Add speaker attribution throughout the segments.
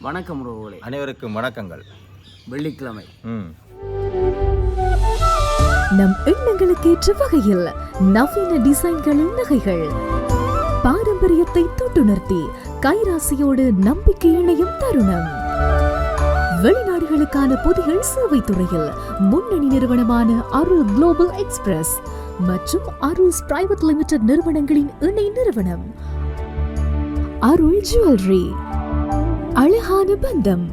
Speaker 1: வணக்கம் உறவுகளே.
Speaker 2: அனைவருக்கும் வணக்கங்கள்.
Speaker 1: வெள்ளிக்கிழமை.
Speaker 3: நம் எண்ணங்களுக்கேற்ற வகையில் நவீன டிசைன்களில் நகைகள். பாரம்பரியத்தை தொட்டுணர்த்தி கைராசியோடு நம்பிக்கை இணையும் தருணம். வெளிநாடுகளுக்கான பொதிகள் சேவை துறையில் முன்னணி நிறுவனமான அருள் குளோபல் எக்ஸ்பிரஸ் மற்றும் அருள்ஸ் பிரைவேட் லிமிடெட் நிறுவனங்களின் இணை நிறுவனம். அருள் ஜுவல்லரி அழகான பந்தம்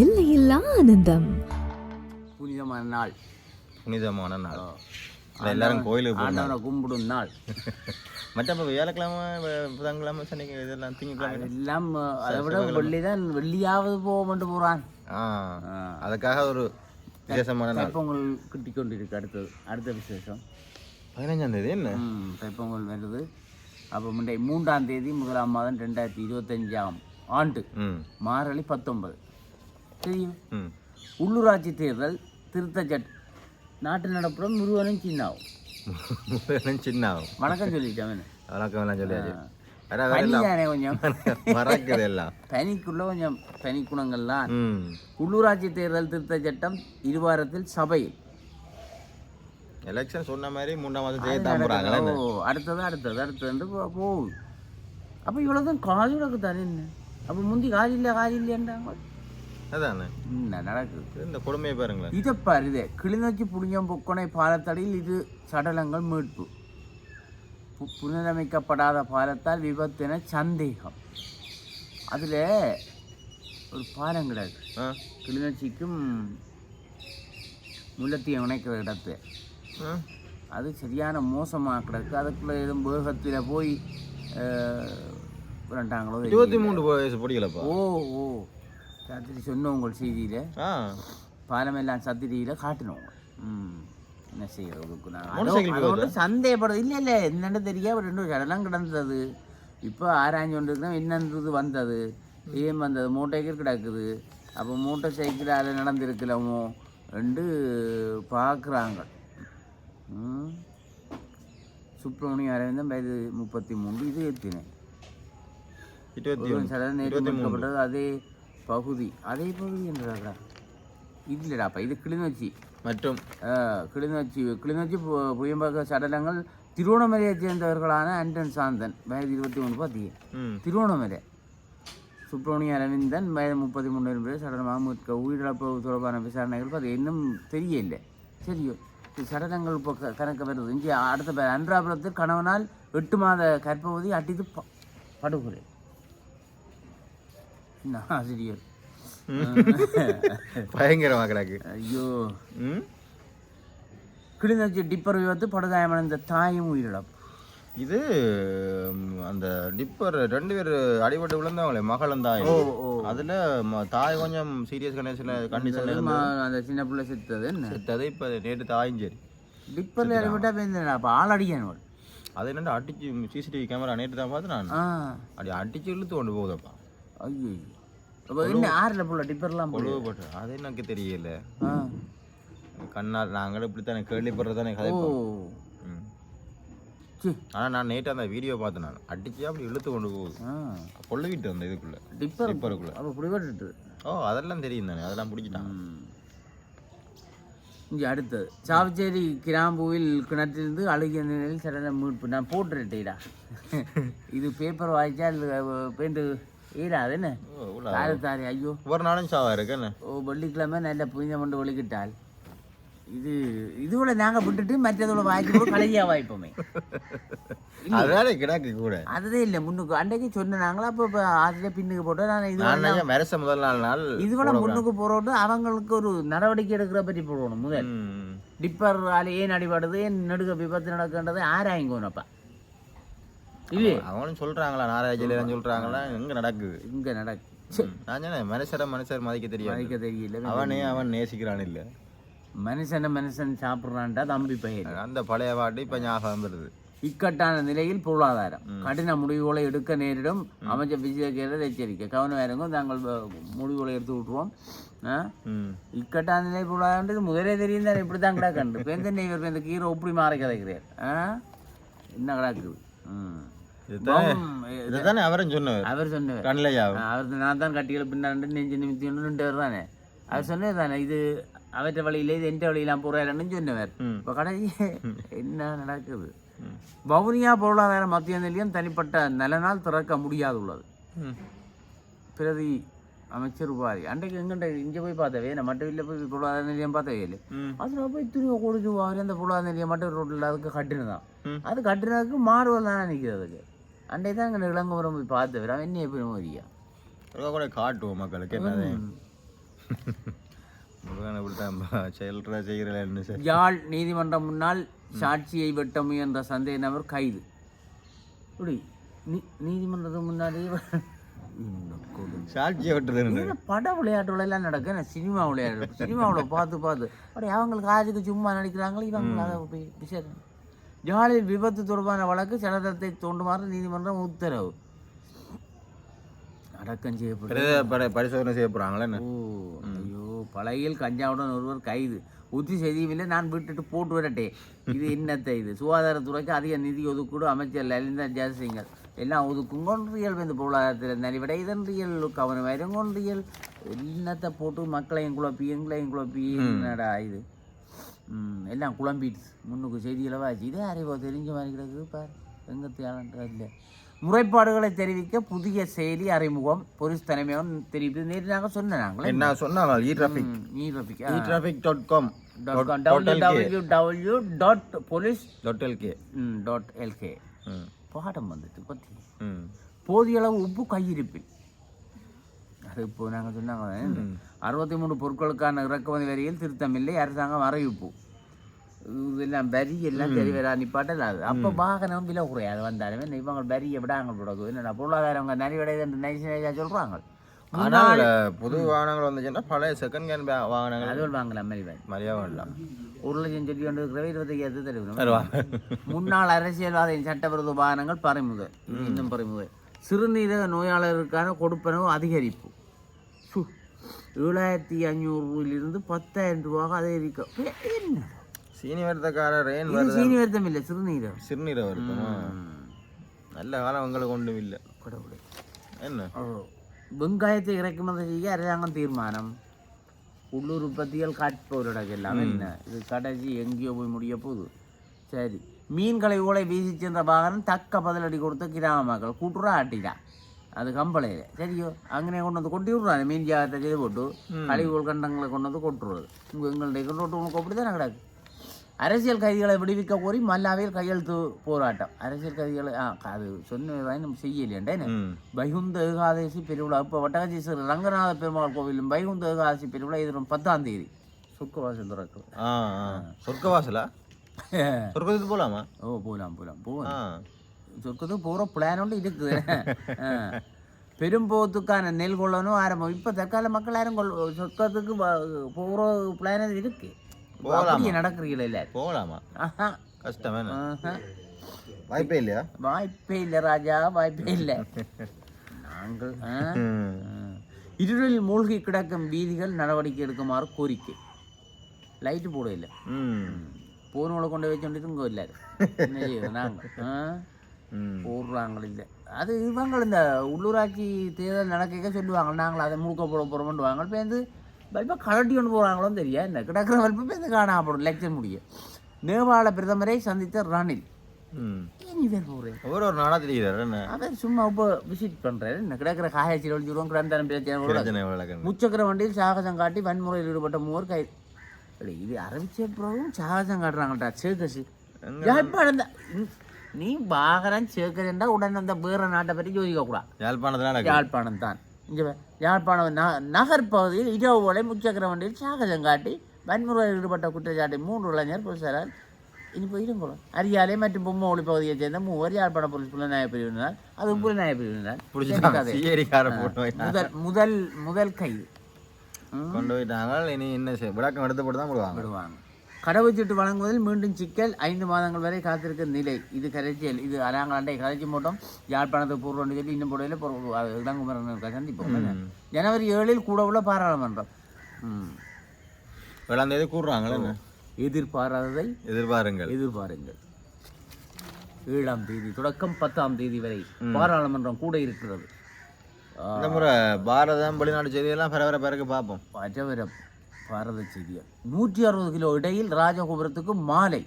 Speaker 3: எல்லையில்லா ஆனந்தம்.
Speaker 1: புனிதமான நாள்.
Speaker 2: புனிதமான நாள். எல்லாரும் கோயிலுக்கு
Speaker 1: ஆண்டவனை கும்பிடும் நாள்.
Speaker 2: மற்ற இப்போ வியாழக்கிழமை புதன்கிழமை சனிக்கிழமை இதெல்லாம் திங்கக்கிழமை
Speaker 1: எல்லாம் அதை விட வெள்ளி தான் வெள்ளியாவது போக மட்டும் போகிறான்
Speaker 2: ஆ. அதுக்காக ஒரு விசேஷமான நாள்.
Speaker 1: தைப்பொங்கல் கிட்டி கொண்டிருக்கு அடுத்தது அடுத்த விசேஷம்.
Speaker 2: பதினஞ்சாம் தேதி என்ன?
Speaker 1: தைப்பொங்கல் வருது. அப்போ முண்டை மூன்றாம் தேதி முதலாம் மாதம் ரெண்டாயிரத்தி இருபத்தஞ்சாம். ஆண்டு. மாரளி பத்தொன்பது. தெரியும்? உள்ளூராட்சி தேர்தல் திருத்த சட் நாட்டு நடப்புறம் முருகனும் சின்னாவும்.
Speaker 2: முதல்ல சின்ன ஆகும்
Speaker 1: வணக்கம் சொல்லிட்டேன்
Speaker 2: வணக்கம் எல்லாம் சொல்லியாச்சு.
Speaker 1: பனி பனிக்குள்ள கொஞ்சம். தனி குணங்கள்லாம். உள்ளூராட்சி தேர்தல் திருத்த சட்டம் இருவாரத்தில் சபையில்.
Speaker 2: எலெக்ஷன் சொன்ன மாதிரி மூணாம் மாதம் செய்ய தாம்புறாங்களே
Speaker 1: ஓ அடுத்தது அடுத்தது அடுத்தது போ- போகுது. அப்போ இவ்வளோதான் காசு கிடக்கு தானே என்ன? அப்போ முந்தி காசு இல்லை காசு இல்லைன்றாங்க
Speaker 2: அதானே?
Speaker 1: என்ன நடக்குது?
Speaker 2: இந்த கொடுமையை பாருங்களேன்.
Speaker 1: இதை பாரு இது. கிளிநொச்சி புளியம் பொக்கொனை பாலத்தடியில் இது சடலங்கள் மீட்பு. புனரமைக்கப்படாத பாலத்தால் விபத்து என சந்தேகம். அதில் ஒரு பாலம் கிடக்கு கிளிநொச்சிக்கும் முல்லத்தையும் இணைக்கிற இடத்து. அது சரியான மோசமாக கிடக்கு. அதுக்குள்ளே எதுவும் வேகத்தில் போய் விரண்டாங்களோ
Speaker 2: இருபத்தி மூணு வயசு பிடிக்கலப்பா.
Speaker 1: ஓ ஓ. ராத்திரி சொன்னோம் உங்கள் செய்தியில் பாலமெல்லாம் சத்திரியில் காட்டினவங்க ம். என்ன செய்யறதுக்கு நான்? சந்தேகப்படுறது. இல்லை இல்லை. என்னென்னு தெரியாது. ரெண்டு சடலம் கிடந்தது. இப்போ ஆராய்ஞ்சு கொண்டு இருக்கிறோம் என்னன்றது வந்தது. ஏன் வந்தது? மூட்டைக்கு கிடக்குது. அப்போ மூட்டை சைக்கிள் அதில் நடந்திருக்கலாமோ? ரெண்டு பார்க்குறாங்க சுப்பிரமணியம் அரவிந்தம் வயது முப்பத்தி மூன்று இது எத்தினேன்
Speaker 2: இருபத்தி
Speaker 1: நேற்று மீட்கப்பட்டது அதே பகுதி அதே பகுதி என்றாடா இல்லைடாப்பா இது கிளிநொச்சி.
Speaker 2: மற்றும்
Speaker 1: கிளிநொச்சி கிளிநொச்சி பு- புயம்பக சடலங்கள் திருவண்ணாமலையைச் சேர்ந்தவர்களான ஆண்டன் சாந்தன் வயது இருபத்தி மூணு பார்த்தீங்க
Speaker 2: ம்.
Speaker 1: திருவண்ணாமலை. சுப்பிரமணிய அரவிந்தன் வயது முப்பத்தி மூணு பேர் சடலமாக மீட்க உயிரிழப்பு தொடர்பான விசாரணைகள் அது இன்னும் தெரியல சரியோ சடலங்கள் இப்போ கணக்கு வருது இங்கே அடுத்த பேர் அன்றாபுரத்தில் கணவனால் எட்டு மாத கர்ப்பவதி அட்டித்து படுகொலை. என்ன ஆசிரியர்?
Speaker 2: பயங்கரமா கிடக்கு
Speaker 1: ஐயோ. கிளிநொச்சி டிப்பர் விபத்து படுகாயமடைந்த தாயும் உயிரிழப்பு.
Speaker 2: இது அந்த டிப்பர் ரெண்டு பேர் அடிபட்டு விழுந்தவங்களே மகளும் தாய். அதுல தாய் கொஞ்சம் சீரியஸ் கண்டிஷன்ல கண்டிஷன்ல இருந்து
Speaker 1: ம- அந்த சின்ன பிள்ளை செத்தது
Speaker 2: செத்தது இப்ப நேற்று தாயும் சரி.
Speaker 1: டிப்பர்ல இறவிட்டா பேருந்து அப்போ ஆள் அடிக்கணும்
Speaker 2: அது என்னடா அடிச்சு சிசிடிவி கேமரா நேற்று தான் பார்த்து நான் அப்படி அடிச்சு இழுத்து கொண்டு போகுதப்பா.
Speaker 1: ஐயோ அப்போ என்ன ஆறில் புள்ள டிப்பர்லாம் போடு
Speaker 2: கொழுவப்பட்டு அது எனக்கு தெரியல. கண்ணால் நாங்களும் இப்படித்தானே கேள்விப்படுறதானே கதை
Speaker 1: ஓ.
Speaker 2: ம்.
Speaker 1: சி.
Speaker 2: ஆனா நான் நேற்று அந்த வீடியோ பார்த்தேன் நான். அடிச்சு அப்படி இழுத்து கொண்டு போகுது. கொள்ளுவிட்டு அந்த இதுக்குள்ள.
Speaker 1: டிப்பர்.
Speaker 2: டிப்பருக்குள்ள.
Speaker 1: அப்போ பிடிபட்டுட்டு
Speaker 2: ஓ அதெல்லாம் தெரியும் தானே. அதெல்லாம் பிடிச்சிட்டான்
Speaker 1: இங்கே அடுத்தது. சாவச்சேரி கிராம்புவில் கிணற்றிலிருந்து அழுகிய நிலையில் சடலம் மீட்பு. நான் போட்டுட்டேடா இது பேப்பர் வாய்ச்சால் பேண்டு ஈடா அது என்ன? தாரு தாரி ஐயோ.
Speaker 2: ஒரு நாளும் சாவா இருக்கு என்ன?
Speaker 1: ஓ வெள்ளிக்கிழமை நல்ல புனிதம் கொண்டு ஒழுக்கிட்டால் இது இதுவோட நாங்கள் விட்டுட்டு மற்றதோட வாய்க்கு கலையா வாய்ப்போமே
Speaker 2: அதனால கிடாக்கு கூட.
Speaker 1: அதுதான் இல்லை முன்னுக்கு அன்றைக்கு சொன்ன நாங்களா அப்போ இப்போ பின்னுக்கு போட்டோம். நான் இது
Speaker 2: மெரச முதல் நாள் நாள்
Speaker 1: இதுவோட முன்னுக்கு போகிறோட்டு அவங்களுக்கு ஒரு நடவடிக்கை எடுக்கிற பற்றி போடணும் முதல். டிப்பர் ஆள் ஏன் அடிபடுது ஏன் நடுக்க விபத்து நடக்கின்றது ஆராய்ங்கோனப்பா இது
Speaker 2: அவங்களும் சொல்றாங்களா நாராயஜில சொல்றாங்களா? எங்க நடக்குது?
Speaker 1: இங்கே நடக்கு.
Speaker 2: நான் சொன்னேன் மனுஷரை மனுஷர் மதிக்க தெரியாது.
Speaker 1: மதிக்க தெரியல
Speaker 2: அவனே அவன் நேசிக்கிறான் இல்ல.
Speaker 1: மனுஷனை மனுஷன் சாப்பிட்றான்டா தம்பி பயிர்
Speaker 2: அந்த பழைய பாட்டு இப்ப ஞாபகம் வருது
Speaker 1: இக்கட்டான நிலையில் பொருளாதாரம். கடின முடிவுகளை எடுக்க நேரிடும். அமைச்சர் விஜயகேரர் எச்சரிக்கை. கவனம் இருங்க தாங்கள் முடிவுகளை எடுத்து விட்டுருவோம். இக்கட்டான நிலை பொருளாதாரன்றது முதலே தெரியும் தானே இப்படி தான் கிடக்கண்டு பேந்த இவர் இந்த கீரை இப்படி மாறி கிடக்கிறார் ஆ? என்ன கிடக்குது?
Speaker 2: இதுதானே? அவரும் சொன்னவர்?
Speaker 1: அவர் சொன்னவர்.
Speaker 2: கண்ணையாவும்
Speaker 1: அவர் நான் தான் கட்டிகளை பின்னாண்டு நெஞ்சு நிமித்தி ரெண்டு தானே? அவர் சொன்னது தானே இது அவற்ற வழியில இது எந்த வழியெல்லாம் போறாருன்னு சொன்னவர். இப்போ கடைசி என்ன நடக்குது? வவுனியா பொருளாதார மத்திய நிலையம் தனிப்பட்ட நலனால் திறக்க முடியாதுள்ளது.
Speaker 2: ம்.
Speaker 1: பிரதி அமைச்சர் உபாதி. அன்றைக்கு எங்கண்ட இங்கே போய் பார்த்தவே நான் மட்டும் இல்லை போய் பொருளாதார நிலையம் பார்த்தவே இல்லை. அதில் போய் துணியை கொடுத்து அவர் அந்த பொருளாதார நிலையம் மட்டும் ரோட்டில் அதுக்கு கட்டினதான். அது கட்டுறதுக்கு மாறுவல் தானே நிற்கிறதுக்கு அன்றைக்கு தான் எங்கள் இளங்குமரம் போய் பார்த்தவர். அவன் என்ன எப்படி
Speaker 2: ஒருக்கா கூட காட்டுவோம் மக்களுக்கு என்னது?
Speaker 1: யாழ் நீதிமன்றம் முன்னால் சாட்சியை வெட்ட முயன்ற சந்தேக நபர் கைது. இப்படி நீதிமன்றத்துக்கு கொடுமை.
Speaker 2: சாட்சியை விட்டுறது
Speaker 1: ஏன்னா பட விளையாட்டுகள் எல்லாம் நடக்க? சினிமா விளையாடு சினிமாவில் பார்த்து பார்த்து. அப்படி அவங்களுக்கு காதுக்கு சும்மா நடிக்கிறாங்களே இவங்க அதை போய் விசாரணை ஜாலியில் விபத்து தொடர்பான வழக்கு சடலத்தை தோண்டுமாறு நீதிமன்றம் உத்தரவு. அடக்கம் செய்யப்படும்
Speaker 2: பரிசோதனை செய்ய போறாங்களே என்ன?
Speaker 1: ஓ ஐயோ பழகியில் கஞ்சாவுடன் ஒருவர் கைது. உத்தி செய்தியுமில்லை நான் விட்டுட்டு போட்டு விடட்டேன் இது என்னத்தை இது? சுகாதாரத்துறைக்கு அதிக நிதி ஒதுக்கீடு அமைச்சர் லலிதா ஜெயசிங்கர். எல்லாம் ஒதுக்குங்கொன்றியல் இந்த பொருளாதாரத்தில் நிறைவிட இதன்றியல் கவனம் வருங்கொன்றியல் என்னத்தை போட்டு மக்களையும் குழப்பி எங்களையும் குழப்பி என்னடா இது எல்லாம் குழம்பிட்டு முன்னுக்கு செய்திகளை வாசி இதே அறிவோ தெரிஞ்ச மாதிரி கிடக்கு பார் எங்கத்தையாளன்ற இல்லை முறைப்பாடுகளை தெரிவிக்க புதிய செயலி அறிமுகம் போலீஸ் தலைமையும் தெரிவித்து நேற்று நாங்கள் சொன்னோம் நாங்களே
Speaker 2: என்ன சொன்னாங்க இ டிராஃபிக்
Speaker 1: நீ Rafiq
Speaker 2: e traffic dot com
Speaker 1: W W dot police
Speaker 2: dot LK
Speaker 1: dot LK பாடம் வந்துட்டு பற்றி போதிய அளவு உப்பு கையிருப்பில். அது இப்போ நாங்கள் சொன்னாங்க அறுபத்தி மூணு பொருட்களுக்கான இறக்குமதி வரியில் திருத்தமில்லை அரசாங்கம் அறிவிப்பு. இதெல்லாம் வரி எல்லாம் சரி வரா நிப்பாட்டல் அது. அப்போ வாகனம் விலை குறையாது. வந்தாலுமே இவங்க வரியை விடாங்க போடக்கு என்னடா பொருளாதாரம் நிறைவடைது என்று நைஸாக சொல்கிறாங்க
Speaker 2: ஆனால் புது வாகனங்கள் வந்துச்சுன்னா பழைய செகண்ட் ஹேண்ட் வாகனங்கள்
Speaker 1: அதுவும் வாங்கலாம் வாங்கி
Speaker 2: மரியாதை வேண்டாம்
Speaker 1: ஒரு லட்சம் சொல்லி கொண்டு இருக்கிற இருபத்தையாயிரத்து தருவோம் முன்னாள் அரசியல்வாதியின் சட்டவிரோத வாகனங்கள் பறிமுதல் இன்னும் பறிமுதல். சிறுநீரக நோயாளருக்கான கொடுப்பனவு அதிகரிப்பு. சு ஏழாயிரத்தி அஞ்சூறுலிருந்து பத்தாயிரம் ரூபாக அதிகரிக்கும் என்ன?
Speaker 2: சீனி வருத்தக்காரர் ஏன்
Speaker 1: இது
Speaker 2: வருது
Speaker 1: சீனி வருத்தம் இல்லை சிறுநீரகம்.
Speaker 2: சிறுநீரை வருத்தமா? நல்ல காலம் உங்களுக்கு ஒன்றும் இல்லை
Speaker 1: கடவுளே.
Speaker 2: என்ன.
Speaker 1: வெங்காயத்தை இறக்குமதி செய்ய அரசாங்கம் தீர்மானம். உள்ளூர் உற்பத்திகள் காட்பவரிடம் எல்லாம் என்ன? இது கடைசி எங்கேயோ போய் முடிய போகுது. சரி. மீன்களை ஊழை வீசி சென்ற வாகனம் தக்க பதிலடி கொடுத்த கிராம மக்கள் கூட்டுறா ஆட்டிடா. அது கம்பளையில். சரியோ? அங்கே கொண்டு வந்து கொட்டி விட்றாங்க மீன் ஜாகத்தை செய்து போட்டு கழிவுகள் கண்டங்களை கொண்டு வந்து கொட்டுறது. உங்கள் எங்களுடைய கொண்டு உனக்கு அப்படி தானே கிடக்கு? அரசியல் கைதிகளை விடுவிக்க கோரி மல்லாவில் கையெழுத்து போராட்டம். அரசியல் கைதிகளை ஆ அது சொன்ன நம்ம செய்யலையேண்டே
Speaker 2: ம்.
Speaker 1: வைகுந்த ஏகாதசி பெருவிழா. இப்போ வட்டகாட்சி ஸ்ரீ ரங்கநாத பெருமாள் கோவிலும் வைகுந்த ஏகாதசி பெருவிழா எதிரும் பத்தாம் தேதி.
Speaker 2: ஆ ஆ. சொர்க்கவாசலா? சொர்க்கத்துக்கு போகலாமா
Speaker 1: ஓ போகலாம் போகலாம் போகலாம் சொர்க்கத்துக்கு போகிற பிளான் ஒன்று இருக்குது. பெரும்போத்துக்கான நெல் கொள்ளணும் ஆரம்பம். இப்போ தற்கால மக்கள் யாரும் கொள் சொர்க்கத்துக்கு போகிற பிளான் இருக்கு. அப்படியே நடக்கிறீங்களா இல்லை?
Speaker 2: போகலாமா கஷ்டம் வாய்ப்பே இல்லையா?
Speaker 1: வாய்ப்பே இல்லை ராஜா வாய்ப்பே இல்லை. நாங்கள். இருளில் மூழ்கி கிடக்கும் வீதிகள் நடவடிக்கை எடுக்குமாறு கோரிக்கை. லைட்டு போட இல்லை.
Speaker 2: ம்.
Speaker 1: போனோட கொண்டு வச்சு இங்கே இல்லை என்ன செய்யுது நாங்கள் போடுறாங்க இல்லை. அது இவங்க இந்த உள்ளூராட்சி தேர்தல் நடக்க சொல்லுவாங்க. நாங்கள் அதை முழுக்க போட போகிறோம்னு வாங்க. இப்போ வந்து பல்பை கலட்டி கொண்டு போகிறாங்களோன்னு தெரியா என்ன கிடக்கிற பல்பு இப்போ காணாம போடும் லெக்சர் முடிய. நேபாள பிரதமரை சந்தித்த ரணில்.
Speaker 2: ஒவ்வொரு ஒரு நாடா தெரியுறாரு என்ன?
Speaker 1: அவர் சும்மா இப்போ விசிட் பண்ணுறாரு என்ன கிடக்கிற காயாச்சி ஒழிச்சிடுவோம் கிடந்தாரம் பிரச்சனை முச்சக்கர வண்டியில் சாகசம் காட்டி வன்முறையில் ஈடுபட்ட மூவர் அட, இது அறிவிச்ச பிறகும் சாகசம் காட்டுறாங்கடா சேகசி. நீ வாகனம் சேகரண்டா உடனே அந்த வேற நாட்டை பற்றி யோசிக்க கூடாது யாழ்ப்பாணம் தான். இங்கே யாழ்ப்பாணம் ந நகர் பகுதியில் இரவு போல முச்சக்கர வண்டியில் சாகசம் காட்டி வன்முறையில் ஈடுபட்ட குற்றச்சாட்டை மூன்று இளைஞர் போலீசாரால் இனி போயிருங்கோம் அரியாலை மற்றும் பொம்மொழி பகுதியைச் சேர்ந்த மூவர் யாழ்ப்பாண போலீஸ் புலனாய்வு பிரிவினர் அது புலனாய்வு பிரிவினர் முதல் முதல் முதல் கைது. ம்,
Speaker 2: கொண்டு போயிட்டாங்க. இனி என்ன விளக்கம் எடுத்து போட்டு தான் போடுவாங்க.
Speaker 1: விடுவாங்க கடவுச்சீட்டு வழங்குவதில் மீண்டும் சிக்கல். ஐந்து மாதங்கள் வரை காத்திருக்கும் நிலை. இது கரைச்சியல் இது அராங்கலாண்டை கரைச்சி மூட்டம். யாழ்ப்பாணத்துக்கு பூர்வம் சொல்லி இன்னும் போடையில் இடங்குமரன் சந்திப்போம். ஜனவரி ஏழில் கூட உள்ள பாராளுமன்றம்.
Speaker 2: ஏழாம் தேதி கூடுறாங்களே
Speaker 1: எதிர்பாராததை
Speaker 2: எதிர்பாருங்கள்.
Speaker 1: எதிர்பாருங்கள். ஏழாம் தேதி தொடக்கம் பத்தாம் தேதி வரை பாராளுமன்றம் கூட இருக்கிறது.
Speaker 2: இந்த முறை பாரதம் வெளிநாட்டு செய்தியெல்லாம் பரவர பிறகு பார்ப்போம்.
Speaker 1: பஜவரம் பாரத செய்திகள். நூற்றி அறுபது கிலோ இடையில் ராஜகோபுரத்துக்கு மாலை.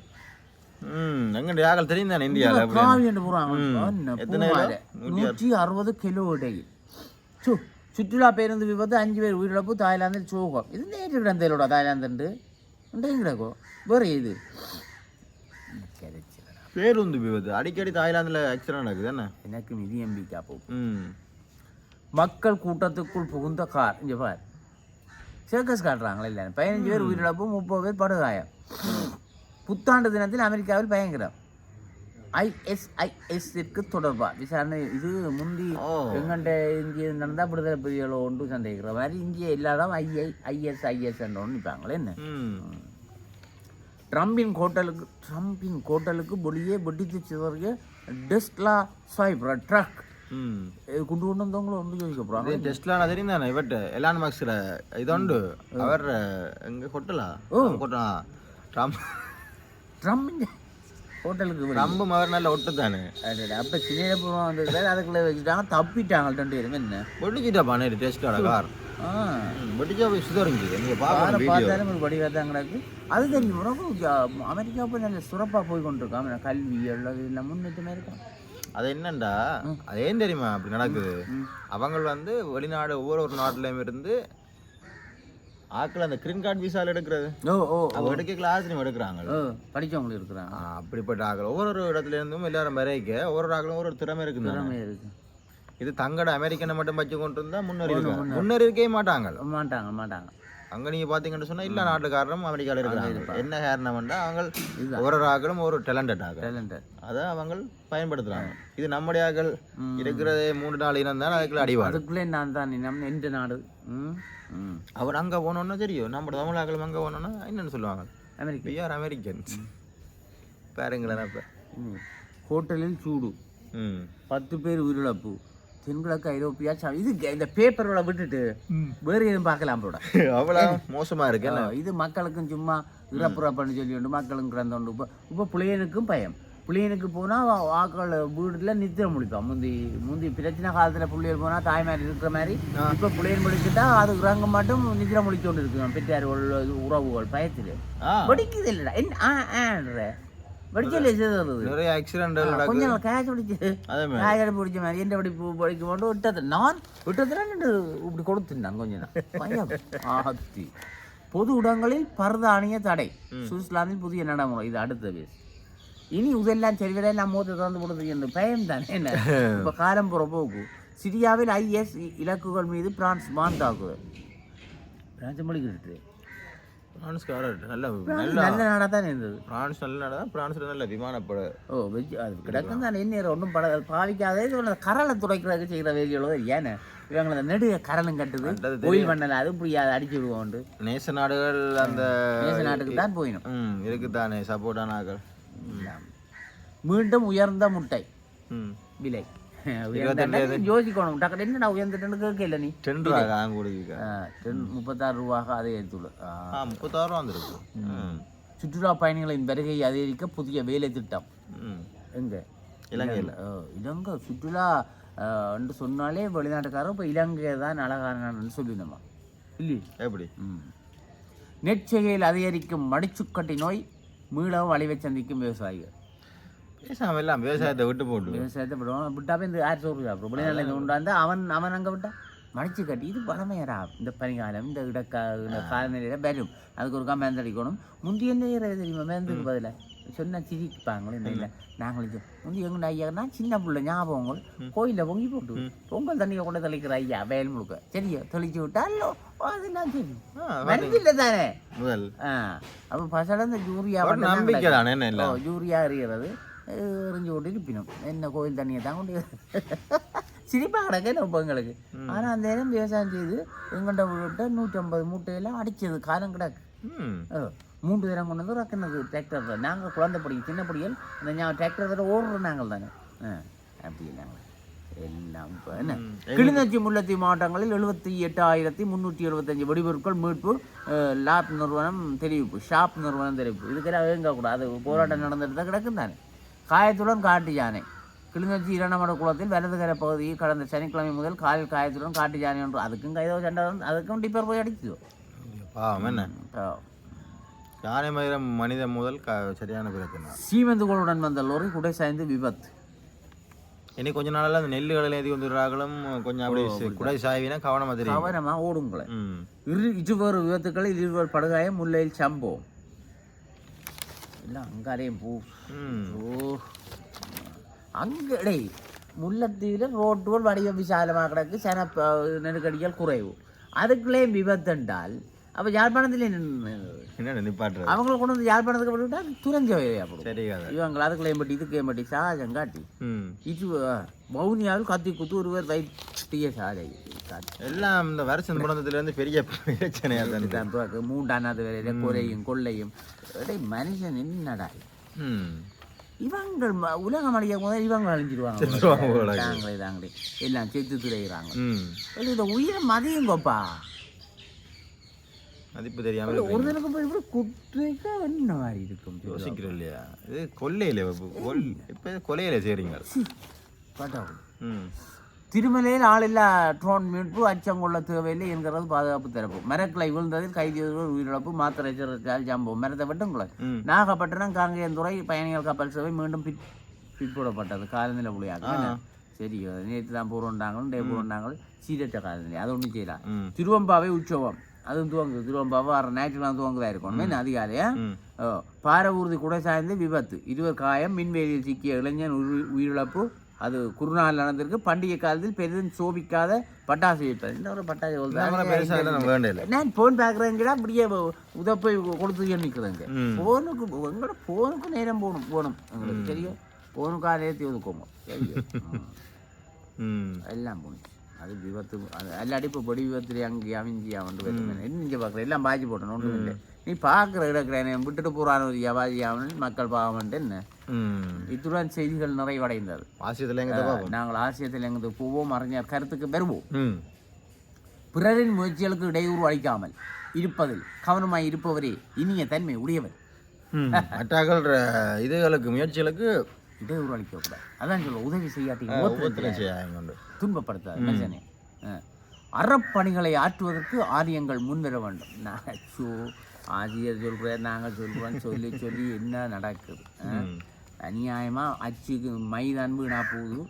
Speaker 2: ம் எங்க யாக்கள் தெரியும் தானே இந்தியாவில்
Speaker 1: காவி என்று பூமாலை. நூற்றி அறுபது. கிலோ இடையில். சு சுற்றுலா பேருந்து விபத்து அஞ்சு பேர் உயிரிழப்பு தாய்லாந்தில் சோகம். இது நேற்று கிடந்தேலோட தாய்லாந்து இன்றையும் கிடக்கும் வேறு இது
Speaker 2: பேருந்து விபத்து. அடிக்கடி தாய்லாந்துல ஆக்சிடென்ட் நடக்குது என்ன?
Speaker 1: எனக்கு நிதி எம்பிக்கா போ
Speaker 2: ம்.
Speaker 1: மக்கள் கூட்டத்துக்குள் புகுந்த கார். இங்கே பார். சர்க்கஸ் காட்டுறாங்களே இல்லை பதினஞ்சு பேர் உயிரிழப்பு முப்பது பேர் படுகாயம். புத்தாண்டு தினத்தில் அமெரிக்காவில் பயங்கரம். ஐஎஸ்ஐஎஸ்ற்கு தொடர்பா. விசாரணை இது முந்தி. எங்கண்ட இங்கே நடந்தா விடுதலை புலிகளோ ஒன்று சந்தேகிற மாதிரி இங்கே இல்லாதான் ஐஐ ஐஎஸ்ஐஎஸ் என்ற ஒன்று நிற்பாங்களே என்ன? ட்ரம்பின் ஹோட்டலுக்கு ட்ரம்பின் ஹோட்டலுக்கு வெளியே வெடித்து சிதறிய டெஸ்லா சாய்ப்ரா ட்ரக்.
Speaker 2: ம்
Speaker 1: கொண்டு கொண்டு வந்தவங்கள ஒன்று யோசிக்க போகிறாங்க
Speaker 2: இது டெஸ்ட்லாம் தெரியும் தானே இவட்ட எலான் மார்க்ஸ்ல இதொண்டு அவர் எங்க கொட்டலா கொட்டா ட்ரம்ப்
Speaker 1: ட்ரம்பின் ஹோட்டலுக்கு
Speaker 2: ட்ரம்பும் அவர் நல்ல ஒட்டு தானே
Speaker 1: அப்ப சின்னப்புறம் வந்தது அதுக்குள்ள வச்சுட்டாங்க தப்பிட்டாங்க ரெண்டு பேரும் என்ன
Speaker 2: வெடிச்சிட்டா பண்ணி டெஸ்டோட கார்
Speaker 1: ஆ
Speaker 2: வெடிச்சா போய் சுதறிஞ்சு நீங்க
Speaker 1: காரை
Speaker 2: பாக்கணும் வீடியோ
Speaker 1: பார்த்தாலும் ஒரு வடிவாக தான் கிடக்கு அது உனக்கு ஜா- அமெரிக்கா போய் நல்ல சிறப்பாக போய் கொண்டிருக்காம கல்வி எல்லாம் எல்லாம் முன்னேற்றமே இருக்கான்
Speaker 2: அது என்னண்டா? அது ஏன் தெரியுமா அப்படி நடக்குது? அவங்க வந்து வெளிநாடு ஒவ்வொரு ஒரு நாட்டுலயும் இருந்து ஆட்கள் அந்த கிரீன் கார்டு விசால எடுக்கிறது.
Speaker 1: ஓ ஓ
Speaker 2: அவங்க எடுக்க கிளாஸ்லையும் எடுக்கிறாங்க.
Speaker 1: ஓ படிச்சவங்களும் இருக்கிறாங்க.
Speaker 2: அப்படிப்பட்ட ஆக்கள் ஒவ்வொரு ஒரு இடத்துல இருந்தும் எல்லாரும் வரைக்க ஒவ்வொரு ஆக்களும் ஒரு திறமை இருக்குது
Speaker 1: திறமை இருக்கு.
Speaker 2: இது தங்கட அமெரிக்கனை மட்டும் வச்சு கொண்டு இருந்தா முன்னேறி முன்னேறி இருக்கவே மாட்டாங்க.
Speaker 1: மாட்டாங்க மாட்டாங்க.
Speaker 2: அங்க நீங்க பாத்தீங்கன்னு சொன்னா இல்ல நாட்டுக்காரரும் அமெரிக்கால இருக்கிறாங்க. என்ன காரணம்னா அவங்க ஒரு ஆக்களும் ஒரு டேலண்டட் ஆக
Speaker 1: டேலண்டட்
Speaker 2: அதை அவங்க பயன்படுத்துறாங்க. இது நம்முடைய ஆக்கள். இருக்கிறதே மூணு நாலு இனம் தான் அதுக்குள்ள அடிவாடு.
Speaker 1: அதுக்குள்ளே நான் தான் நம்ம எந்த நாடு.
Speaker 2: அவர் அங்க போனோம்னா தெரியும். நம்ம தமிழ் ஆக்களும் அங்க போனோம்னா என்னன்னு சொல்லுவாங்க?
Speaker 1: அமெரிக்கா
Speaker 2: we are அமெரிக்கன்ஸ் பாருங்களேன் அப்ப.
Speaker 1: ஹோட்டலில் சூடு. பத்து பேர் உயிரிழப்பு. தென்கிழக்கு ஐரோப்பியா இது இந்த பேப்பரோட விட்டுட்டு வேறு எதுவும் பார்க்கலாம் போட
Speaker 2: அவ்வளவு மோசமா இருக்கு
Speaker 1: இது மக்களுக்கும் சும்மா இறப்புறப்பன்னு சொல்லி உண்டு மக்களும் கிடந்தோண்டு. இப்போ இப்போ பிள்ளையனுக்கும் பயம். பிள்ளையனுக்கு போனால் ஆக்கள் வீடுல நித்திர முடிப்பான் முந்தி முந்தி பிரச்சனை காலத்தில் பிள்ளைகள் போனால் தாய்மார் இருக்கிற மாதிரி இப்போ பிள்ளையன் முடிச்சுட்டா அது இறங்க மட்டும் நித்திர முடிச்சோண்டு இருக்குங்க பெற்றார் உறவுகள் பயத்தில்.
Speaker 2: ஆ.
Speaker 1: வெடிக்குது இல்லைடா. என்ன ஆ ஆன்ற வெடிச்சல செய்தது
Speaker 2: நிறைய ஆக்சிடென்ட் நடக்குது
Speaker 1: கொஞ்சம் கேட்ச் பிடிச்சு
Speaker 2: அதே மாதிரி
Speaker 1: பிடிச்ச மாதிரி விட்டது நான் விட்டதுல ரெண்டு இப்படி கொடுத்துருந்தான் கொஞ்சம் நாள். பயம் ஆத்தி பொது இடங்களில் பரதானிய தடை சுவிட்சர்லாந்தில் புதிய நடைமுறை இது அடுத்த பேஸ் இனி இதெல்லாம் சரிவரை நான் மூத்த திறந்து கொடுத்து என்று பயம் தானே என்ன இப்போ காலம் புற போக்கு சிரியாவில் ஐஎஸ் இலக்குகள் மீது பிரான்ஸ் தாக்குதல் பிரான்ஸ்
Speaker 2: நல்ல
Speaker 1: பிரான்ஸ் நல்ல நாடாக தான் இருந்தது.
Speaker 2: பிரான்ஸ் நல்ல நாடு பிரான்ஸ்ல நல்ல விமானப்பட.
Speaker 1: ஓ வெஜ் அது கிடக்கும் தான் என்ன ஒன்றும் பட பாவிக்காதே இது கரலை துடைக்கிறதுக்கு செய்கிற வேலைகளோ ஏன்னு இவங்களை அந்த நெடுக கரலும் கட்டுது ஓயில் பண்ணல அது இப்படி அதை அடிச்சு விடுவோண்டு
Speaker 2: நேச நாடுகள் அந்த
Speaker 1: தேச நாட்டுக்கு தான் போயிடும்
Speaker 2: ம் இருக்குதானே சப்போர்ட்டான ஆக்கள்
Speaker 1: மீண்டும் உயர்ந்த முட்டை
Speaker 2: ம்.
Speaker 1: விலை. யோசிக்கணும். டக்கு என்னடா உயர்ந்துட்டுன்னு கேட்கல நீ.
Speaker 2: டென் ரூபா கொடுக்க
Speaker 1: ஆ, டென் முப்பத்தாறு ரூபாக அதை எடுத்துள்ள
Speaker 2: முப்பத்தாறு ரூபா வந்துருக்கு.
Speaker 1: சுற்றுலா பயணிகளின் வருகையை அதிகரிக்க புதிய வேலை திட்டம். எங்க?
Speaker 2: இலங்கையில்.
Speaker 1: இலங்கை. சுற்றுலா என்று சொன்னாலே வெளிநாட்டுக்காரர் இப்போ இலங்கை தான் அழகான சொல்லினோமா இல்லையே
Speaker 2: எப்படி?
Speaker 1: ம். நெற்செய்கையில் அதிகரிக்கும் மடிச்சுக்கட்டி நோய் மீளவும் அழிவை சந்திக்கும் விவசாயிகள்.
Speaker 2: பேசாம எல்லாம் விவசாயத்தை விட்டு போட்டு
Speaker 1: விவசாயத்தை விடுவோம் விட்டாவே இந்த ஆறு சோறு சாப்பிடும் வெளிநாட்டில் உண்டாந்து அவன் அவன் அங்கே விட்டான் மடிச்சு கட்டி இது பழமையரா இந்த பனிக்காலம் இந்த இடக்கா இந்த காலநிலையில் வரும் அதுக்கு ஒரு மேந்து அடிக்கணும் முந்தி என்ன தெரியுமா மேந்துக்கு பதில சொன்னா சிரிப்பாங்களே இல்லை நாங்கள் இது முந்தி எங்க ஐயானா சின்ன பிள்ளை ஞாபகங்கள் கோயிலில் பொங்கி போட்டு பொங்கல் தண்ணியை கொண்டு தெளிக்கிற ஐயா வயல் முழுக்க சரியா தெளிச்சு விட்டாலோ அதெல்லாம் சரி மருந்து தானே ஆ அப்போ பசங்க இந்த
Speaker 2: ஒரு நம்பிக்கை தானே
Speaker 1: யூரியா எறிகிறது எறிஞ்சு விட்டு இருப்பினும் என்ன கோயில் தண்ணியை தான் கொண்டு சிரிப்பாக கிடக்கு நம்ம எங்களுக்கு ஆனால் அந்த நேரம் விவசாயம் செய்து எங்கள்கிட்ட விட்ட நூற்றம்பது மூட்டையெல்லாம் அடிச்சது காலம் கிடக்கு மூன்று தினம் கொண்டு வந்து ரக்கினது டிராக்டர் தான் நாங்கள் குழந்தை படிக்க சின்ன படிகள் அந்த ஞா டிராக்டர் ஓடுறோம் நாங்கள் தானே அப்படி நாங்கள் எல்லாம் இப்போ என்ன கிளிநொச்சி முல்லைத்தீவு மாவட்டங்களில் எழுபத்தி எட்டாயிரத்தி முந்நூற்றி எழுபத்தஞ்சு வெடிபொருட்கள் மீட்பு லாப் நிறுவனம் தெரிவிப்பு ஷாப் நிறுவனம் தெரிவிப்பு இதுக்கெல்லாம் வேங்க கூடாது போராட்டம் நடந்துட்டு தான் கிடக்கும் தானே காயத்துடன் காட்டு யானை கிளிநொச்சி இரணமட குளத்தில் வலதுகரை பகுதியில் கடந்த சனிக்கிழமை முதல் காலில் காயத்துடன் காட்டு யானை ஒன்று அதுக்கும் கைதோ சண்டை அதுக்கும் டிப்பர் போய் அடிச்சதோ
Speaker 2: பாவம் என்ன. யானை மயிரம் மனிதன் முதல் க சரியான பிரச்சனை
Speaker 1: சீமெந்துகளுடன் வந்த லோரி குடை சாய்ந்து விபத்து
Speaker 2: இனி கொஞ்ச நாளில் அந்த நெல்லுகளில் ஏற்றி வந்துடுறாங்களும் கொஞ்சம் அப்படி குடை சாய்வினா கவனமாக தெரியும்
Speaker 1: கவனமா ஓடுங்களே
Speaker 2: ம்
Speaker 1: இரு இருவேறு விபத்துக்களில் இருவர் படுகாயம் முல்லையில் சம்பவம் எல்லாம் அங்காரையும் பூ. ஓ. அங்கே டேய் முல்லைத்தீவில் ரோட்டுகள் வடிவ விசாலமாக கிடக்கு சன நெருக்கடிகள் குறைவு. அதுக்குள்ளே விபத்துண்டால் அப்போ யாழ்ப்பாணத்தில்
Speaker 2: என்ன நிப்பாட்டுறது
Speaker 1: அவங்கள கொண்டு வந்து யாழ்ப்பாணத்துக்கு விட்டுட்டா துறஞ்ச இவங்க அதுக்குள்ளே ஏம்பட்டி இதுக்கு ஏம்பட்டி சாஜம் காட்டி.
Speaker 2: ம்.
Speaker 1: இது மௌனியாவில் கத்தி குத்து ஒருவர் சாலை. காட்டி
Speaker 2: எல்லாம் இந்த வருஷம் பிறந்ததுலேருந்து பெரிய பிரச்சனையாக தான்.
Speaker 1: துவக்கு, மூண்டானாவது வேலையில கொலையும் கொள்ளையும். மனுஷன் என்னடா
Speaker 2: ம்.
Speaker 1: இவங்கள் உலகம் அழிய முதல் இவங்க அழிஞ்சிருவாங்க. தாங்களே தாங்களே. எல்லாம் செத்து துறைகிறாங்க
Speaker 2: ம்.
Speaker 1: இந்த உயிரை மதியுங்கப்பா.
Speaker 2: மதிப்பு தெரியாமல்
Speaker 1: ஒரு தினக்கு போய் இப்படி குற்றைக்கா என்ன மாதிரி இருக்கும்.
Speaker 2: யோசிக்கிறோம் இல்லையா? இது கொல்லையில் கொல் இப்போ கொலையில் செய்கிறீங்க
Speaker 1: கடவுள்.
Speaker 2: ம்.
Speaker 1: திருமலையில் ஆளில்லா ட்ரோன் மீட்பு அச்சம் கொள்ள தேவையில்லை என்கிறது பாதுகாப்பு தரப்பு. மரக்கிளை விழுந்ததில் கைது உயிரிழப்பு. மாத்திரை ஜம்பம் மரத்தை வெட்டுங்களே. நாகப்பட்டினம் காங்கேயந்துறை பயணிகள் கப்பல் சேவை மீண்டும் பிட் பிற்போடப்பட்டது காலநிலை புள்ளியாக சரி நேற்று தான் பூர்வண்டாங்களும் டே பூர்வண்டாங்களும் சீரற்ற காலநிலை. அது ஒன்றும் செய்யலாம் திருவம்பாவை உற்சவம். அதுவும் துவங்குது. திருவம்பாவை வர ஞாயிற்றுக்கிழமை துவங்குதா இருக்கும். என்ன அதிகாலையா
Speaker 2: ம்.
Speaker 1: பாரவூர்தி குடை சாய்ந்து விபத்து. இருவர் காயம். மின்வேலியில் சிக்கிய இளைஞன் உயிர் உயிரிழப்பு. அது குருநாள் நடந்திருக்கு. பண்டிகை காலத்தில் பெரிதும் சோபிக்காத பட்டாசு வைப்பது இந்த ஒரு பட்டாசு நான் ஃபோன் பார்க்குறேங்கடா அப்படியே உதப்பை கொடுத்து நிற்கிறேங்க. ஃபோனுக்கு எங்களோட ஃபோனுக்கு நேரம் போகணும் போகணும். எங்களுக்கு தெரியும். ஃபோனுக்காக நேரத்தி ஒதுக்கோங்க தெரியும். எல்லாம் போணுச்சு அது விபத்து அது அல்லாடி இப்போ பொடி விபத்துல அங்கே அவிஞ்சி அவன் என்ன இங்கே பார்க்குற? எல்லாம் பாஜி போட்டணும் ஒன்றும் இல்லை. நீ பார்க்குற இடக்கிறேன் விட்டுட்டு போகிறான் ஒரு வியாபாரி அவன் மக்கள் பாவம்ன்ட்டு என்ன? இத்துடன் செய்திகள் நிறைவடைந்தது.
Speaker 2: ஆசியத்தில்
Speaker 1: நாங்கள் ஆசியத்தில் எங்களுக்கு போவோம் அறிஞர் கருத்துக்கு பெறுவோம் பிறரின் முயற்சிகளுக்கு இடையூறு அளிக்காமல் இருப்பதில் கவனமாய் இருப்பவரே இனிய தன்மை உடையவர்.
Speaker 2: மற்றாக்கள் இதுகளுக்கு முயற்சிகளுக்கு
Speaker 1: இடையூறு அளிக்கக்கூடாது. அதான் சொல்ல உதவி செய்யாட்டி
Speaker 2: ஒவ்வொருத்தரும் செய்யாங்க உண்டு.
Speaker 1: துன்பப்படுத்தாது மனுஷனே. அறப்பணிகளை ஆற்றுவதற்கு ஆரியங்கள் முன்வர வேண்டும். நான் ஆசிரியர் சொல்கிறேன் நாங்கள் சொல்கிறோம் சொல்லி சொல்லி என்ன நடக்குது ஆ?
Speaker 2: ம்.
Speaker 1: அநியாயமா அச்சுக்கு மைதான் வீணா போகுது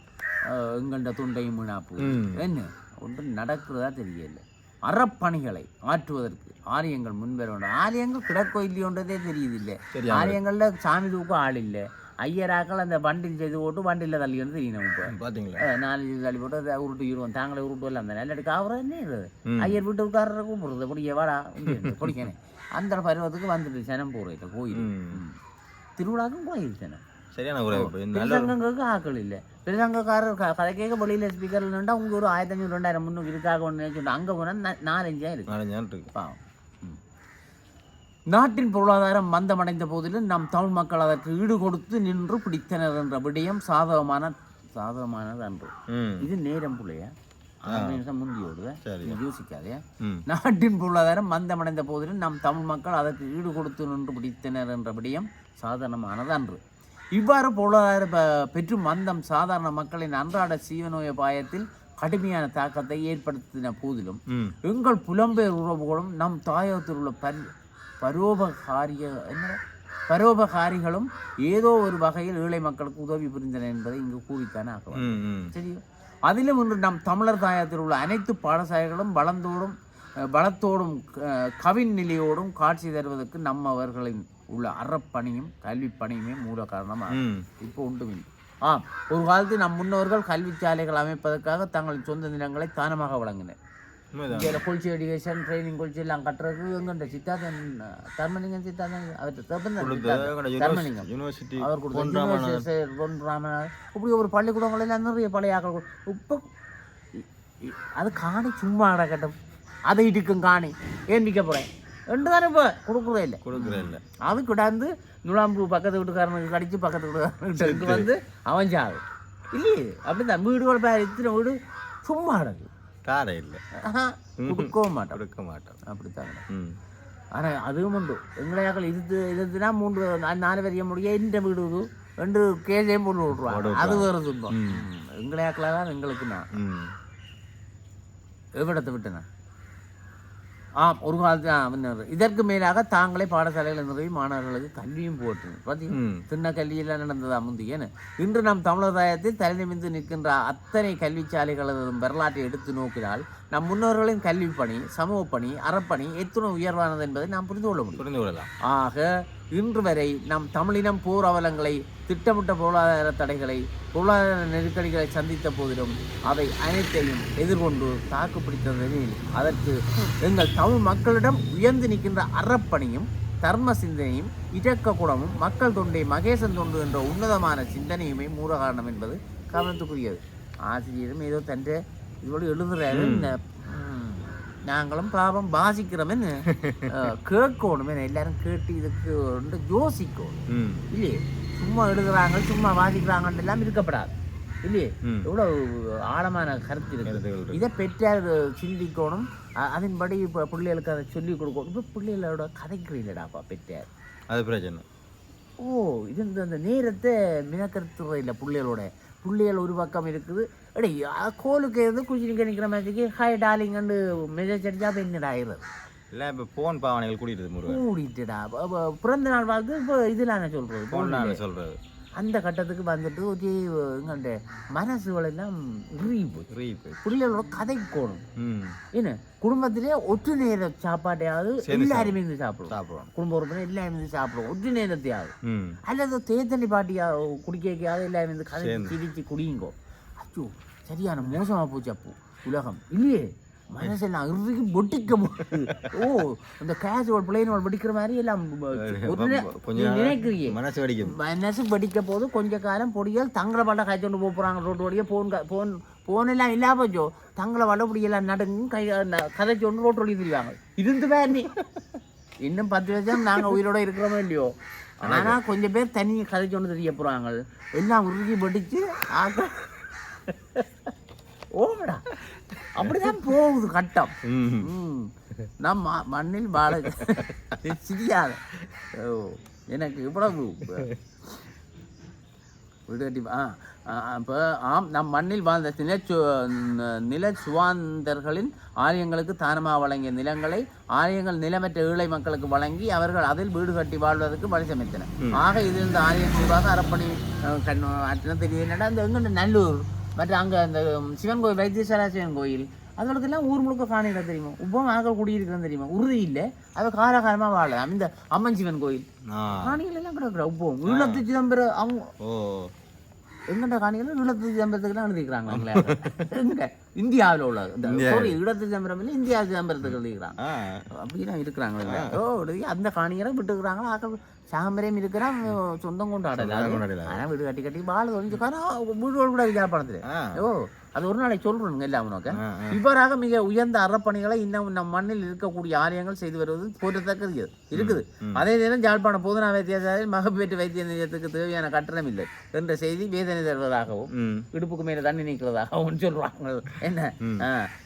Speaker 1: ஆ, எங்கண்ட துண்டையும் வீணா போகுது. என்ன? ஒன்றும் நடக்கிறதா தெரியல. அறப்பணிகளை ஆற்றுவதற்கு ஆரியங்கள் முன்வர வேண்டும் ஆரியங்கள் கிடக்கோ இல்லையோன்றதே தெரியுது இல்லை.
Speaker 2: தெரியாம
Speaker 1: ஆரியங்கள்ல சாமி தூக்க ஆள் இல்லை. ஐயராக்கள் அந்த வண்டில் செய்து போட்டு வண்டியில் தள்ளின்னு தெரியணும் இப்போ
Speaker 2: பார்த்தீங்களா
Speaker 1: நாலு தள்ளி போட்டு உருட்டு இருவோம் தாங்களே உருட்டு வரல அந்த நல்ல காவரா என்ன இது. ஐயர் வீட்டுக்காரரை கூப்பிடுறது. பிடிக்க வாடா பிடிக்கணும் அந்த பருவத்துக்கு வந்துட்டு சனம் போகிறேன் கோயில். திருவிழாக்கும் கோயில் சனம்.
Speaker 2: சரியான
Speaker 1: பெருசங்கங்களுக்கு ஆக்கள் இல்லை. பெருசங்கக்காரர் கதை கேட்க வெளியில் ஸ்பீக்கரில் நின்றா உங்க ஒரு ஆயிரத்தி அஞ்சூறு ரெண்டாயிரம் முந்நூறு இருக்காக ஒன்று சொல்லிட்டு அங்கே போனால் நாலஞ்சாயிரம் இருக்கு.
Speaker 2: நாலஞ்சு நாள் இருக்கு.
Speaker 1: பாவம். நாட்டின் பொருளாதாரம் மந்தமடைந்த போதிலும் நம் தமிழ் மக்கள் அதற்கு ஈடு கொடுத்து நின்று பிடித்தனர் என்ற விடயம் சாதகமான சாதகமானது அன்று. இது நேரம் பிள்ளையா. யோசிக்காதே. நாட்டின் பொருளாதாரம் மந்தமடைந்த போதிலும் நம் தமிழ் மக்கள் அதற்கு ஈடு கொடுத்து நின்று பிடித்தனர் என்ற விடயம் சாதாரணமானது அன்று. இவ்வாறு பொருளாதார பெற்று மந்தம் சாதாரண மக்களின் அன்றாட சீவனோபாயத்தில் கடுமையான தாக்கத்தை ஏற்படுத்தின போதிலும் எங்கள் புலம்பெயர் உறவுகளும் நம் தாயகத்தில் உள்ள பர் பரோபகாரிய என்ன பரோபகாரிகளும் ஏதோ ஒரு வகையில் ஏழை மக்களுக்கு உதவி புரிந்தனர் என்பதை இங்கு கூறித்தானே ஆக வேண்டும்.
Speaker 2: ம் ம்.
Speaker 1: சரியா அதிலும் இன்று நம் தமிழர் தாயத்தில் உள்ள அனைத்து பாடசாலைகளும் அஹ், பலத்தோடும் கவின் நிலையோடும் காட்சி தருவதற்கு நம்மவர்களின் உள்ள அறப்பணியும் கல்விப் பணியுமே மூல காரணமாக இப்போ உண்டுமில்லை. ஆம். ஒரு காலத்தில் நம் முன்னோர்கள் கல்விச்சாலைகள் அமைப்பதற்காக தங்கள் சொந்த நிலங்களை தானமாக வழங்கினர். இங்கே கொள்ச்சி எடிகேஷன் ட்ரைனிங் கொள்ச்சி எல்லாம் கட்டுறதுக்கு எங்கண்ட சித்தாந்தன் தர்மலிங்கம் சித்தாந்தன் அவர் தர்மலிங்கம்.
Speaker 2: யூனிவர்சிட்டி
Speaker 1: அவர் கொடுத்த பொன் ராமநாதன். இப்படி ஒரு பள்ளிக்கூடங்கள் எல்லாம் நிறைய பழைய ஆக்கள் இப்போ அது காணி சும்மா கிடக்கட்டும் அதை இடுக்கும் காணி. ஏன் நிற்க போகிறேன் ரெண்டு தானே இப்போ கொடுக்குறே இல்லை.
Speaker 2: கொடுக்குறேன் இல்லை.
Speaker 1: அது கிடாந்து நுழாம்பு பக்கத்து வீட்டுக்காரனுக்கு கடிச்சு பக்கத்து வீட்டுக்காரனுக்கு வந்து அவன் சாவு. இல்லையே? அப்படிதான். வீடுகள் பேர் இத்தனை வீடு? சும்மா கிடக்கு
Speaker 2: காரை இல்லை.
Speaker 1: கொடுக்கவும் மாட்டான்
Speaker 2: கொடுக்க மாட்டோம்.
Speaker 1: அப்படித்தான். ஆனால் அதுவும் உண்டு. எங்களையாக்கள் இது இதுனா மூன்று நாலு வரைய முடிய இந்த வீடு ரெண்டு கேஸையும் போட்டு விட்ருவாங்க அது வேறு துன்பம். எங்களை ஆக்கல தான் எங்களுக்கு நான் எவ்விடத்தை விட்டன? ஆம் ஒரு காலத்து ஆ, முன்னர். இதற்கு மேலாக தாங்களே பாடசாலைகள் நிறைய மாணவர்களுக்கு கல்வியும் போட்டு பார்த்தீங்கன்னா திண்ண கல்வியெல்லாம் நடந்ததா முந்தியன்னு இன்று நம் தமிழதாயத்தில் தலை நிமிர்ந்து நிற்கின்ற அத்தனை கல்விச்சாலைகளதும் வரலாற்றை எடுத்து நோக்கினால் நம் முன்னோர்களின் கல்வி பணி சமூக பணி அறப்பணி எத்தனை உயர்வானது என்பதை நாம் புரிந்து கொள்ள முடியும்.
Speaker 2: புரிந்து கொள்ளலாம்.
Speaker 1: ஆக இன்று வரை நம் தமிழினம் போர் அவலங்களை திட்டமிட்ட பொருளாதார தடைகளை பொருளாதார நெருக்கடிகளை சந்தித்த போதிலும் அவை அனைத்தையும் எதிர்கொண்டு தாக்கு பிடித்ததெனில் அதற்கு எங்கள் தமிழ் மக்களிடம் உயர்ந்து நிற்கின்ற அறப்பணியும் தர்ம சிந்தனையும் இரக்க குணமும் மக்கள் தொண்டை மகேசன் தொண்டு என்ற உன்னதமான சிந்தனையுமே மூல காரணம் என்பது கவனத்துக்குரியது. ஆசிரியரும் ஏதோ தன்ற இதோடு ம், நாங்களும் பாவம் அஹ், கேட்கணும் எல்லாரும் கேட்டு இதுக்கு யோசிக்கணும். இல்லையே? சும்மா எழுதுறாங்க சும்மா வாசிக்கிறாங்கன்னு எல்லாம் இருக்கப்படாது. இல்லையே?
Speaker 2: ம்.
Speaker 1: எவ்வளவு ஆழமான கருத்து
Speaker 2: கருத்துகள்
Speaker 1: இருக்கு
Speaker 2: இருக்கு.
Speaker 1: இதை பெற்றார் சிந்திக்கணும். அதன்படி இப்போ பிள்ளைகளுக்கு அதை சொல்லிக் கொடுக்கணும். இப்போ பிள்ளைகளோட கதைக்கிறீங்கடாப்பா பெற்றார்.
Speaker 2: அது பிரச்சனை.
Speaker 1: ஓ இது இந்த நேரத்தை மினக்கருத்துற இல்லை பிள்ளைகளோட பிள்ளைகள் ஒரு பக்கம் இருக்குது அ- கோலுக்கு இருந்து குச்சினிக்க நிற்கிற மாதிரிக்கு ஹாய் டாலிங்கன்னு மெசேஜ் அடிச்சா அப்போ என்னடா ஆயிடுறது
Speaker 2: இல்லை இப்போ ஃபோன் பாவனைகள்
Speaker 1: அப்ப- அப்ப பிறந்த நாள் வாழ்த்து இப்போ இதில் நான் சொல்கிறது
Speaker 2: ஃபோன் நான் சொல்கிறது
Speaker 1: அந்த கட்டத்துக்கு வந்துட்டு ஒரு எங்கள்ட மனசுகள் எல்லாம் இறுகி போச்சு
Speaker 2: ரீப்பு
Speaker 1: பிள்ளைகளோட கதைக்கோணும்
Speaker 2: ம்
Speaker 1: என்ன குடும்பத்திலே ஒற்று நேர சாப்பாட்டையாவது எல்லாருமே இருந்து சாப்பிடுவோம்
Speaker 2: சாப்பிடுவோம்
Speaker 1: குடும்ப உறுப்பினர் எல்லாருமே இருந்து சாப்பிடுவோம் ஒற்று நேரத்தையாவது அல்லது தேத்தண்ணி பாட்டியா குடிக்கையாவது எல்லாரும் இருந்து கதை. சிரிச்சு குடியுங்கோ அச்சோ சரியான மோசமா போச்சு அப்போ உலகம் இல்லையே மனசெல்லாம் இறுகி பொட்டிக்க ஓ இந்த கேஷுவல் பிள்ளைனோட வெடிக்கிற மாதிரி எல்லாம் ஒரு நே-
Speaker 2: கொஞ்ச
Speaker 1: நீ
Speaker 2: நாள்
Speaker 1: நினைக்கிறியே
Speaker 2: மனசு வெடிக்கும்
Speaker 1: மனசு வெடிக்க போது கொஞ்ச காலம் பொடியால் தங்களை பட்ட காய்ச்சொண்டு போக போகிறாங்க ரோட்டு வழியாக போன் போன் போன் எல்லாம் இல்லாம போச்சோ தங்களை வடப்படியெல்லாம் நடுங்கும் கை கதைச்சு ஒன்று ரோட்டு வழி திரிவாங்க இருந்து நீ இன்னும் பத்து வருஷம் நாங்கள் உயிரோட இருக்கிறோமோ இல்லையோ ஆனால் கொஞ்சம் பேர் தனி கதைச்சு ஒன்று தெரிய போகிறாங்க எல்லாம் உருகி வெடிச்சு ஆக்க ஓமடா அப்படிதான் போகுது கட்டம்.
Speaker 2: ம்
Speaker 1: ம். நான் ம- மண்ணில் வாழ சிரியாத. ஓ எனக்கு இவ்வளவு வீடு அப்போ ஆம் நம் மண்ணில் வாழ்ந்த நில நில சுவாந்தர்களின் ஆலயங்களுக்கு தானமாக வழங்கிய நிலங்களை ஆலயங்கள் நிலமற்ற ஏழை மக்களுக்கு வழங்கி அவர்கள் அதில் வீடு கட்டி வாழ்வதற்கு வழி சமைத்தன ஆக இதிலிருந்து ஆலயம் சூடாக அறப்பணி அஹ், கண் அத்தனை தெரியுது. என்னடா இந்த எங்க நல்லூர்? மற்ற அங்கே அந்த சிவன் கோயில் வைத்தியசாலா சிவன் கோயில் அதுகளுக்கெல்லாம் ஊர் முழுக்க காணில தெரியுமா? உப்பம் ஆக்கள் குடியிருக்கிறேன் தெரியுமா? உறுதி இல்லை. அவ காலகாலமாக வாழ இந்த அம்மன் சிவன் கோயில். காணிகள் எல்லாம் கிடக்குற உப்பம். ஈழத்து சிதம்பரம் அவங்க
Speaker 2: ஓ
Speaker 1: எங்கண்ட காணிகள் ஈழத்து சிதம்பரத்துக்குலாம் எழுதிக்கிறாங்க எங்க? இந்தியாவில் இந்த sorry, ஈழத்து சிதம்பரம் இல்லை இந்தியா சிதம்பரத்துக்கு எழுதிக்கிறாங்க.
Speaker 2: ஆ.
Speaker 1: அப்படிலாம் இருக்கிறாங்க ஓ அந்த காணிகளை விட்டுக்கிறாங்க ஆக்கள் சாம்பரையும் இருக்கிறான் சொந்தம் கொண்டாடல. ஆனால் வீடு கட்டி கட்டி வாழ் ஒழிஞ்சுக்காரா வீடு கூட விஜயாபணத்தில் ஓ அது ஒரு நாளைக்கு சொல்றேனுங்க எல்லாம்
Speaker 2: ஆ.
Speaker 1: இவ்வாறாக மிக உயர்ந்த அறப்பணிகளை இன்னும் நம் மண்ணில் இருக்கக்கூடிய ஆலயங்கள் செய்து வருவது போற்றத்தக்கது. இருக்குது. அதே நேரம் யாழ்ப்பாண போதனா வைத்தியசாலையில் மகப்பேற்று வைத்திய நிலையத்துக்கு தேவையான கட்டணம் இல்லை என்ற செய்தி வேதனை தருவதாகவும் இடுப்புக்கு மேலே தண்ணி நிற்கிறதாகவும் சொல்றாங்க. என்ன.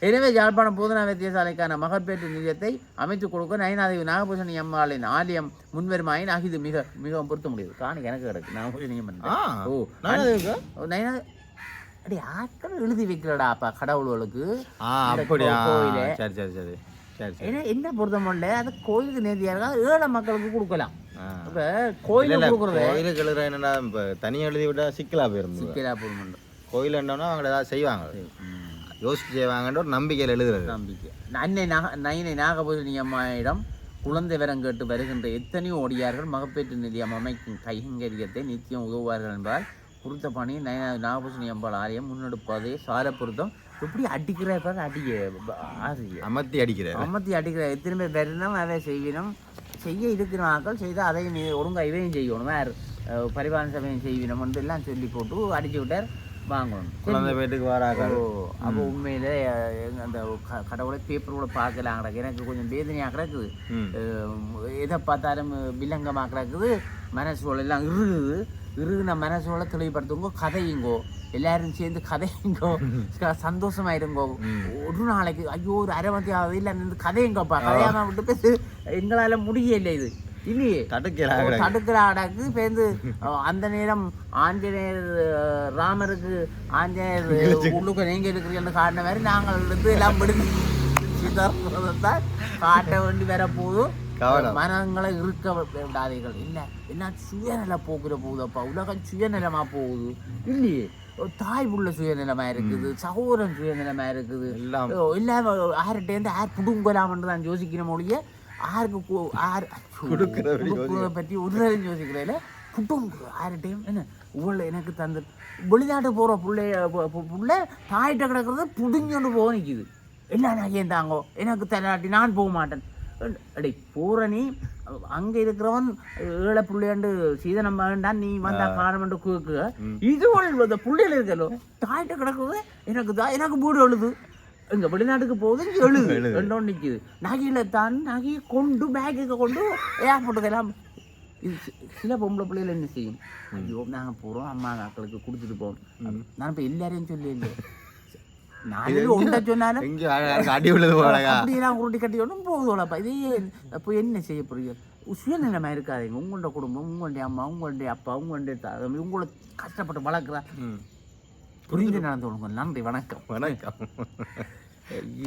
Speaker 1: எனவே யாழ்ப்பாணம் போதனா வைத்தியசாலைக்கான மகப்பேற்று நிலையத்தை அமைத்துக் கொடுக்க நயனாதேவி நாகபூஷணி அம்மாளின் ஆலயம் முன்வருமாயின் ஆக இது மிக மிகவும் பொருத்த முடியுது காணி எனக்கு கிடக்கு. ஓ
Speaker 2: நான் இருக்கா?
Speaker 1: நயனா அடி ஆக்கள் எழுதி வைக்கிறடா அப்பா கடவுள்களுக்கு.
Speaker 2: ஆ
Speaker 1: இந்த
Speaker 2: அப்படியா?
Speaker 1: கோ- கோயிலு.
Speaker 2: சரி சரி
Speaker 1: ஏன்னா என்ன பொருத்தமில்ல அது கோயிலுக்கு நேர்த்தியா இருக்கா? ஏழை மக்களுக்கு கொடுக்கலாம். இப்ப
Speaker 2: இல்ல,
Speaker 1: கோயிலுக்கு
Speaker 2: எழுதுற என்னடா இப்போ தனியாக எழுதி விட்டா சிக்கலா போயிருந்து
Speaker 1: சிக்கலா போடணும்
Speaker 2: கோயில் என்னன்னா அவங்க ஏதாவது செய்வாங்க. யோசிச்சு செய்வாங்கன்ற ஒரு நம்பிக்கையில் எழுதுறது.
Speaker 1: நம்பிக்கை. அன்னை நாக நயினை நாகபூஷணி அம்மாயிடம் குழந்தை வரம் கேட்டு வருகின்ற எத்தனையோ ஒடியார்கள் மகப்பேற்று நிலையம் அமைக்கும் கைங்கரியத்தை நித்தியம் உதவுவார்கள் என்பதால் குறித்த பணி நய நாகபூஷணி அம்பாள் ஆலயம் முன்னெடுப்பதே சால பொருத்தம். எப்படி அடிக்கிற பாரு அடிக்க ஆசிரியர்
Speaker 2: அமர்த்தி அடிக்கிற
Speaker 1: அமர்த்தி அடிக்கிற பேர் வரணும் அதை செய்வினம் செய்ய இருக்கிற ஆக்கள் செய்தால் அதையும் நீ ஒழுங்கா இவையும் செய்யணும். வேறு பரிபாலன சபையும் செய்வினம் வந்து எல்லாம் சொல்லி போட்டு அடிச்சு விட்டார். வாங்கணும்.
Speaker 2: குழந்தை வீட்டுக்கு வராங்க.
Speaker 1: அப்போ உண்மையிலே அந்த கடவுளை பேப்பரோட பார்க்கலாம் கிடக்கு எனக்கு கொஞ்சம் வேதனையாக கிடக்குது. எதை பார்த்தாலும் வில்லங்கமாக கிடக்குது. மனசோல எல்லாம் இறுகுது இறுகுன மனசோல தெளிவுபடுத்துங்கோ கதையுங்கோ. எல்லாரும் சேர்ந்து கதையுங்கோ. ச- சந்தோஷமாயிருங்கோ ஒரு நாளைக்கு ஐயோ ஒரு அரை மணி ஆகுது இல்லை இந்த கதையுங்கப்பா. கதையாம விட்டு பேசு. எங்களால் முடியல இது. இல்லையே
Speaker 2: தடுக்கலாம்
Speaker 1: ஒரு தடுக்கிற அடக்கு பேருந்து அந்த நேரம் ஆஞ்சநேயர் ராமருக்கு ஆஞ்சநேயர் உள்ளுக்கு நீங்க இருக்கிறீங்கன்னு காட்டின மாதிரி நாங்கள் இருந்து எல்லாம் சிதறதான் காட்ட வேண்டி வர போதும். மனங்களை இருக்க விடாதீர்கள். இல்ல என்ன சுயநல போக்குற போகுதப்பா உலகம் சுயநலமா போகுது. இல்லையே. தாய் புள்ள சுயநலமா இருக்குது. சகோதரன் சுயநலமா இருக்குது.
Speaker 2: எல்லாம்.
Speaker 1: எல்லாம் யார்கிட்டேருந்து யார் புடுங்கலாம்னு தான் யோசிக்கிற மொழிய யாருக்கு யார் கொடுக்கிறத பற்றி ஒரு நேரம் யோசிக்கிறதில்ல புடுங்கு யார்கிட்டையும் என்ன? இவ்வளோ எனக்கு தந்து வெளிநாட்டு போகிற பிள்ளைய புள்ள தாயிட்ட கிடக்கிறத புடுங்கொண்டு போக நிற்கிது எல்லாம் நான் ஏன் தாங்கோ? எனக்கு தராட்டி நான் போக மாட்டேன். அடே பூரணி அங்க இருக்கிறவன் ஏழை புள்ளையாண்டு சீதனம் வேண்டாம் நீ வந்தா காணமென்று கேக்கு இது இந்த புள்ளையில இருக்கலோ? தாயிட்ட கிடக்குது எனக்கு தான் எனக்கு வீடு எழுது. இங்க வெளிநாட்டுக்கு போகுது இங்க எழுது. ரெண்டும் நிக்குது. நகையில தான் நகையை கொண்டு பேக்குக்கு கொண்டு ஏர்போர்ட்டுக்கு எல்லாம். சில பொம்பளை பிள்ளைகள் என்ன செய்யும்? ஐயோ நாங்க போறோம் அம்மா அக்களுக்கு கொடுத்துட்டு போவோம் நான் இப்ப எல்லாரையும் சொல்லி இல்லை நான் உண்ட சொன்னாலும்
Speaker 2: எங்க அழகா அடி உள்ளது போலகா
Speaker 1: அப்படியெல்லாம் உருட்டி கட்டி ஒன்றும் போகுதுலப்பா. இதே அப்போ என்ன செய்ய போறீங்க? சுயநிலைமை இருக்காதீங்க. உங்களோட குடும்பம் உங்களுடைய அம்மா உங்களுடைய அப்பா உங்களுடைய தம்பி உங்களை கஷ்டப்பட்டு வளர்க்குறா. புரிஞ்சு நடந்து நன்றி வணக்கம்.
Speaker 2: வணக்கம்.
Speaker 1: ஐயோ.